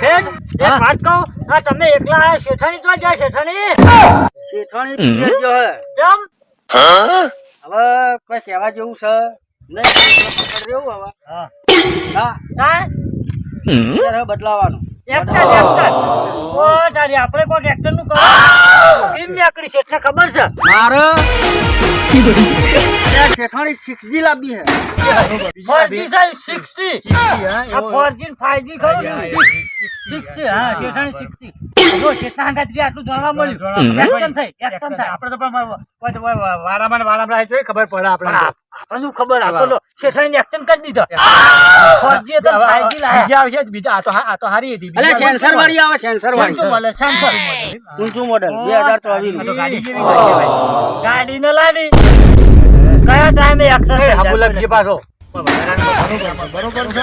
શેઠ એક વાત કહું આ તમે એકલા આયા શેઠાણી તો જાય શેઠાણી? શેઠાણી પિયર જો હે. ચમ? હવે કોઈ કહેવા જેવું છે? નહીં પકડ રહ્યું હવે. હા. હા. હવે બદલાવાનું. આપણે કોઈક એક્શનનું કરો સ્કીમ શેઠ ને ખબર છે? મારે શેઠાણી સિક્સ જી લાવી હે. ફોરજી સાહેબ સિક્સ જી ફોરજી ફાઈવજી ખરું ને? સિક્સટી હા શેઠાણી સિક્સટી જો શેઠના આટલું જાણવા મળ્યું. એક્શન થઈ એક્શન થાય. આપણે તો પણ જોઈ ખબર પડે આપણે આપણને શું ખબર? આ શેઠાણી એક્શન કરી દીધો. ફોરજી હતો ફાઈવજી લાયા. બીજા આવશે બીજા આ તો આ તો હારી હતી. એટલે સેન્સર વાળી આવે સેન્સર વાળી. મળે સેન્સર ઊંચું મોડેલ બે હજાર ચોવીસ આ તો ગાડી છે ગાડી ને લાડી કયા ટાઈમે એક્શન પાછો. બરોબર છે.